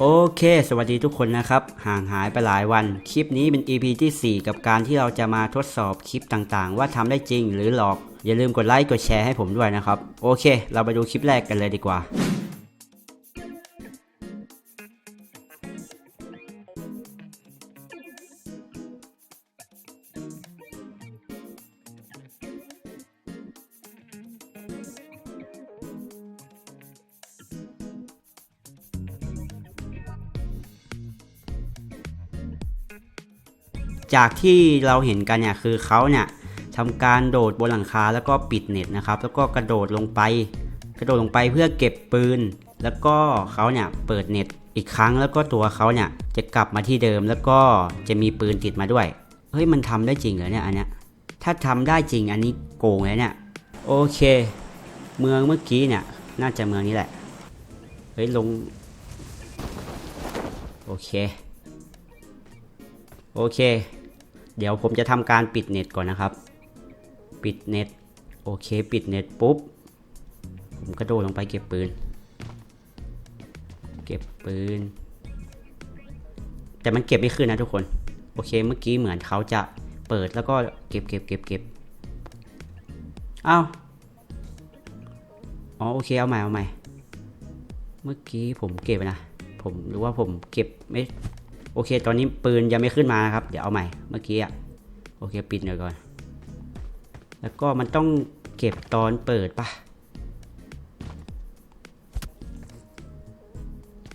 โอเค สวัสดีทุกคนนะครับ ห่างหายไปหลายวัน คลิปนี้เป็น EP ที่ 4 กับการที่เราจะมาทดสอบคลิปต่างๆ ว่าทำได้จริงหรือหลอก อย่าลืมกดไลค์กดแชร์ให้ผมด้วยนะครับ โอเค เราไปดูคลิปแรกกันเลยดีกว่า จากที่เราเห็นกันเนี่ยคือเขาเนี่ยทำการโดดบนหลังคาแล้วก็ปิดเน็ตนะครับ แล้วก็กระโดดลงไป กระโดดลงไปเพื่อเก็บปืน แล้วก็เขาเนี่ยเปิดเน็ตอีกครั้งแล้วก็ตัวเขาเนี่ยจะกลับมาที่เดิมแล้วก็จะมีปืนติดมาด้วยเฮ้ยมันทำได้จริงเหรอเนี่ยอันเนี้ยถ้าทำได้จริงอันนี้โกงเลยเนี่ยโอเค เมืองเมื่อกี้เนี่ยน่าจะเมืองนี้แหละเฮ้ยลงโอเค โอเค เดี๋ยวผมจะทำการปิดเน็ตก่อนนะครับ ปิดเน็ต โอเค ปิดเน็ตปุ๊บ ผมกระโดดลงไปเก็บปืน เก็บปืน แต่มันเก็บไม่ขึ้นนะทุกคน โอเค เมื่อกี้เหมือนเขาจะเปิดแล้วก็เก็บเก็บเก็บเก็บอ้าวอ๋อโอเคเอาใหม่เอาใหม่ เมื่อกี้ผมเก็บนะ ผมหรือว่าผมเก็บไม่ โอเค ตอนนี้ปืนยังไม่ขึ้นมานะครับ เดี๋ยวเอาใหม่เมื่อกี้อะโอเค ปิดหน่อยก่อน แล้วก็มันต้องเก็บตอนเปิดปะ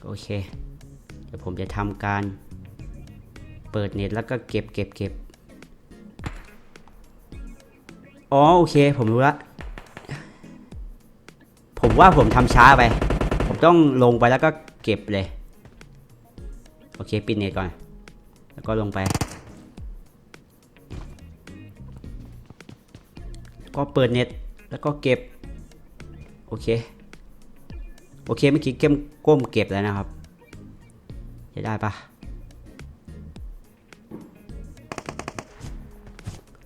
โอเค เดี๋ยวผมจะทำการเปิดเน็ตแล้วก็เก็บเก็บเก็บอ๋อโอเค ผมรู้ละ ผมว่าผมทำช้าไป ผมต้องลงไปแล้วก็เก็บเลย โอเคปิดเน็ตก่อน แล้วก็ลงไป ก็เปิดเน็ตแล้วก็เก็บ โอเค โอเคเมื่อกี้เก้มก้มเก็บแล้วนะครับ จะได้ปะ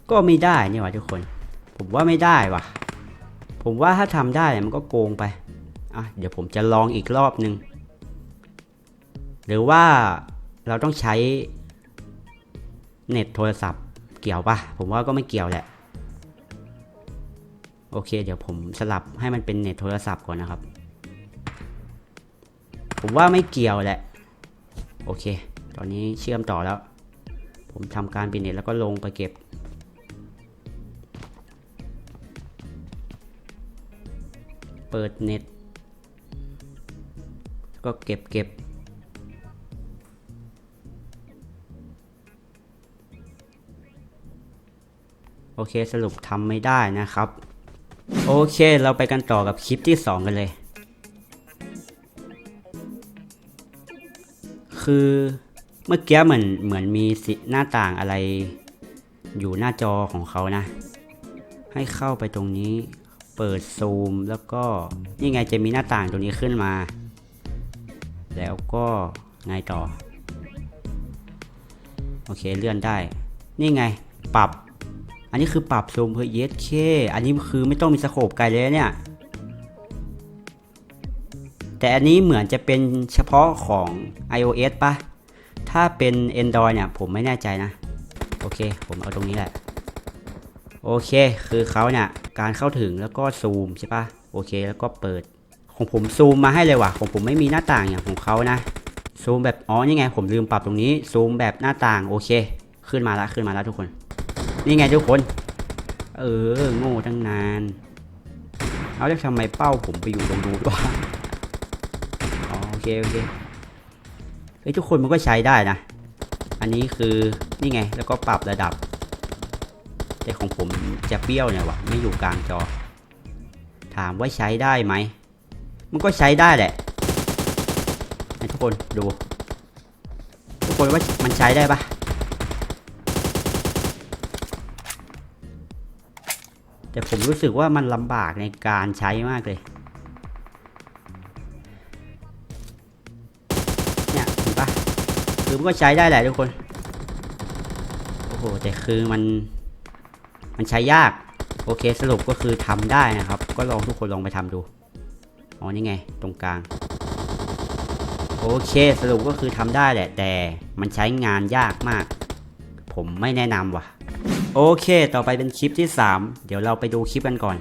ก็ไม่ได้นี่หว่าทุกคน ผมว่าไม่ได้ว่ะ ผมว่าถ้าทำได้มันก็โกงไป อะเดี๋ยวผมจะลองอีกรอบนึง หรือว่าเราต้องใช้เน็ตโทรศัพท์เกี่ยวปะผมว่าก็ไม่เกี่ยวแหละ โอเค เดี๋ยวผมสลับให้มันเป็นเน็ตโทรศัพท์ก่อนนะครับ ผมว่าไม่เกี่ยวแหละ โอเค ตอนนี้เชื่อมต่อแล้ว ผมทำการปิดเน็ตแล้วก็ลงไปเก็บเปิดเน็ต ก็เก็บเก็บ โอเคสรุปทำไม่ได้นะครับ โอเคเราไปกันต่อกับคลิปที่ 2 กันเลย คือเมื่อกี้เหมือนเหมือนมีสิหน้าต่างอะไร อยู่หน้าจอของเขานะ ให้เข้าไปตรงนี้เปิดซูมแล้วก็นี่ไงจะมีหน้าต่างตรงนี้ขึ้นมา แล้วก็ไงต่อ โอเคเลื่อนได้ นี่ไงปรับ อันนี้คือปรับซูมเพื่อ ESK อันนี้คือไม่ต้องมีสโคปไกลเลยเนี่ย แต่อันนี้เหมือนจะเป็นเฉพาะของ iOS ปะถ้าเป็น Android เนี่ยผมไม่แน่ใจนะ โอเค ผมเอาตรงนี้แหละ โอเค คือเขาเนี่ย การเข้าถึงแล้วก็ซูมใช่ปะโอเค แล้วก็เปิด ของผมซูมมาให้เลยว่ะ ของผมไม่มีหน้าต่างอย่างของเขานะ ซูมแบบ อ๋อ นี่ไง ผมลืมปรับตรงนี้ ซูมแบบหน้าต่าง โอเค ขึ้นมาล้วขึ้นมาล้วทุกคน นี่ไงทุกคน เออ โง่ตั้งนาน เอาแล้วทำไมเป้าผมไปอยู่ตรงนู้นวะโอเค โอเค เฮ้ยทุกคนมันก็ใช้ได้นะ อันนี้คือนี่ไง แล้วก็ปรับระดับ แต่ของผมจะเปรี้ยวเนี่ยวะไม่อยู่กลางจอ ถามว่าใช้ได้ไหม มันก็ใช้ได้แหละทุกคนดู ทุกคนว่ามันใช้ได้ปะ แต่ผมรู้สึกว่ามันลำบากในการใช้มากเลยเนี่ยเห็นปะคือมันก็ใช้ได้แหละทุกคน โอ้โห แต่คือมัน มันใช้ยาก โอเคสรุปก็คือทำได้นะครับ ก็ลองทุกคนลองไปทำดู อ๋อ นี่ไง ตรงกลาง โอเคสรุปก็คือทำได้แหละ แต่มันใช้งานยากมาก ผมไม่แนะนำว่ะ โอเค ต่อไปเป็นคลิปที่ 3 เดี๋ยวเราไปดูคลิปกันก่อน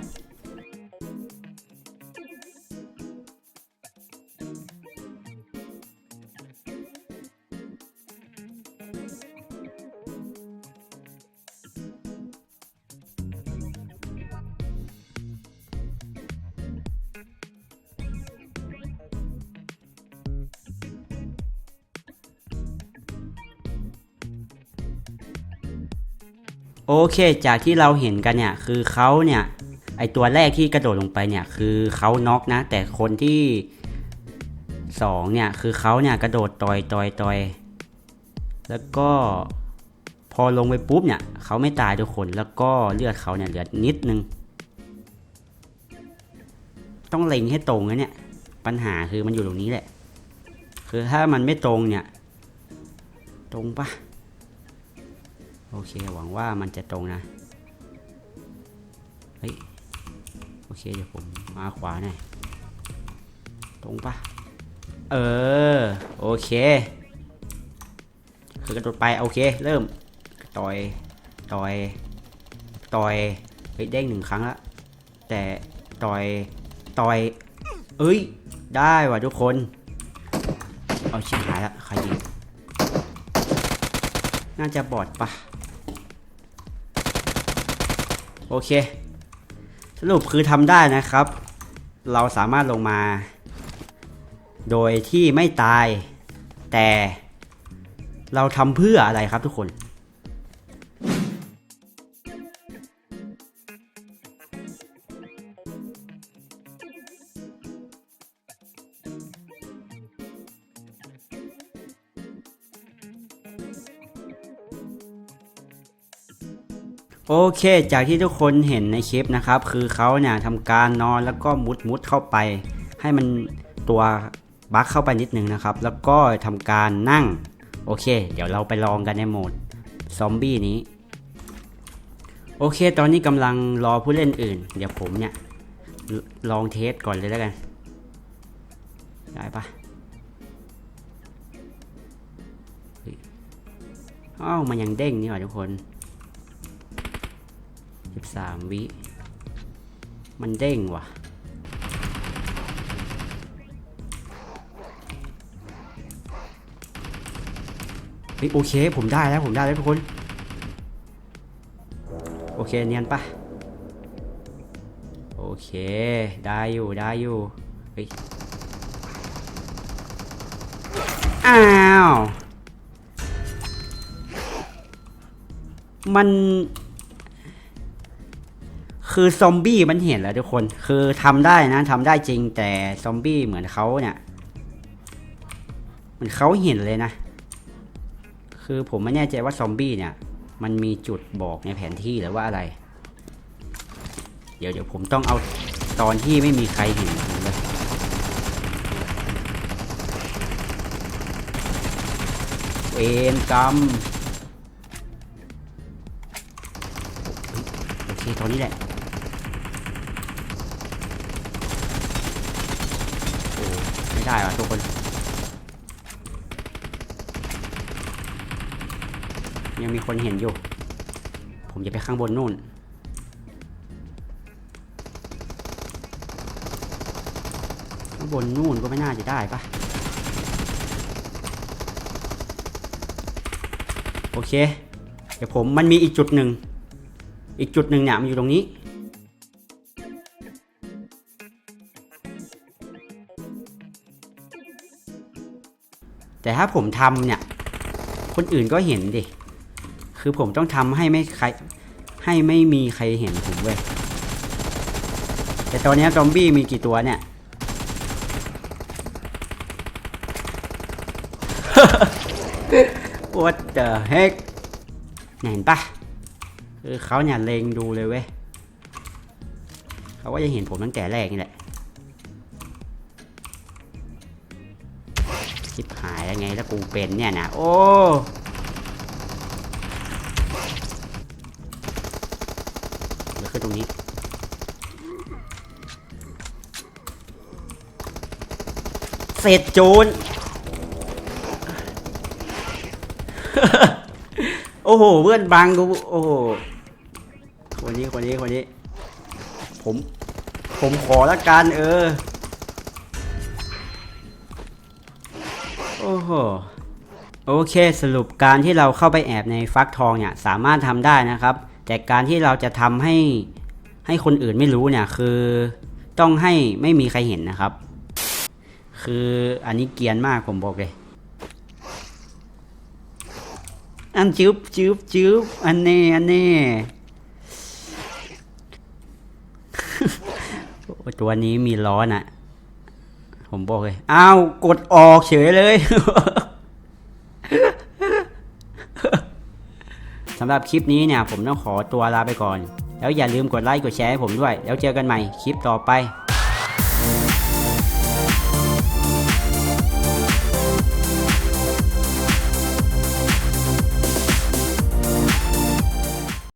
โอเค จากที่เราเห็นกันเนี่ยคือเขาเนี่ยไอตัวแรกที่กระโดดลงไปเนี่ยคือเขาน็อกนะ แต่คนที่สองเนี่ยคือเขาเนี่ยกระโดดต่อยต่อยต่อยแล้วก็พอลงไปปุ๊บเนี่ยเขาไม่ตายทุกคนแล้วก็เลือดเขาเนี่ยเหลือนิดนึง ต้องเล็งให้ตรงนะเนี่ยปัญหาคือมันอยู่ตรงนี้แหละ คือถ้ามันไม่ตรงเนี่ย ตรงปะ โอเค หวังว่ามันจะตรงนะ เฮ้ย โอเค เดี๋ยวผมมาขวาหน่อย ตรงปะเออ โอเค คือกระโดดไป โอเค เริ่ม ต่อย ต่อย ต่อย เฮ้ยเด้งหนึ่งครั้งละ แต่ต่อย ต่อย เอ้ย ได้ว่ะทุกคน เอาชิบหายละใครยิงน่าจะบอดปะ โอเค สรุปคือทำได้นะครับ เราสามารถลงมา โดยที่ไม่ตาย แต่เราทำเพื่ออะไรครับทุกคน โอเคจากที่ทุกคนเห็นในคลิปนะครับ คือเขาเนี่ยทำการนอนแล้วก็มุดมุดเข้าไป ให้มันตัวบั๊กเข้าไปนิดนึงนะครับ แล้วก็ทำการนั่ง โอเค เดี๋ยวเราไปลองกันในโหมดซอมบี้นี้ โอเค ตอนนี้กำลังรอผู้เล่นอื่น เดี๋ยวผมเนี่ย ลองเทสก่อนเลยแล้วกัน ได้ปะอ้าวมันยังเด้งนี่หว่าทุกคน 13 วิ มันเด้งว่ะ เฮ้ยโอเค ผมได้แล้ว ผมได้แล้วทุกคน โอเค เนียนปะโอเค ได้อยู่ ได้อยู่ เฮ้ย อ้าว มัน คือซอมบี้มันเห็นแล้วทุกคน คือทำได้นะทำได้จริงแต่ซอมบี้เหมือนเขาเนี่ยเหมือนเขาเห็นเลยนะ คือผมไม่แน่ใจว่าซอมบี้เนี่ย มันมีจุดบอกในแผนที่หรือว่าอะไร เดี๋ยวเดี๋ยวผมต้องเอาตอนที่ไม่มีใครเห็นเลยเวรกรรมโอเคตอนนี้แหละ โอ้ ไม่ได้ว่ะทุกคนยังมีคนเห็นอยู่ ผมจะไปข้างบนนู่น ข้างบนนู่นก็ไม่น่าจะได้ปะโอเค เดี๋ยวผมมันมีอีกจุดหนึ่ง อีกจุดหนึ่งเนี่ยมันอยู่ตรงนี้ แต่ถ้าผมทำเนี่ย คนอื่นก็เห็นดิ คือผมต้องทำให้ไม่ใคร ให้ไม่มีใครเห็นผมเว้ย แต่ตอนนี้ซอมบี้มีกี่ตัวเนี่ย What the heck เนี่ยเห็นปะคือเขาเนี่ยเลงดูเลยเว้ย เขาก็จะเห็นผมตั้งแต่แรกนี่แหละ ชิบหายแล้วไงถ้ากูเป็นเนี่ยนะโอ้แล้วขึ้นตรงนี้เสร็จจูนโอ้โหเพื่อนบังกูโอ้โหคนนี้คนนี้คนนี้ ผม ผมขอละกันเออ โอ้โห โอเคสรุปการที่เราเข้าไปแอบในฟักทองเนี่ยสามารถทำได้นะครับ แต่การที่เราจะทำให้ให้คนอื่นไม่รู้เนี่ยคือต้องให้ไม่มีใครเห็นนะครับ คืออันนี้เกียนมากผมบอกเลยอันจืบจืบจืบอันนี้อันนี้ตัวนี้มีล้อน่ะ ผมบอกเลย อ้าว กดออกเฉยเลยสำหรับคลิปนี้เนี่ย ผมต้องขอตัวลาไปก่อน แล้วอย่าลืมกดไลค์กดแชร์ให้ผมด้วย แล้วเจอกันใหม่คลิปต่อไป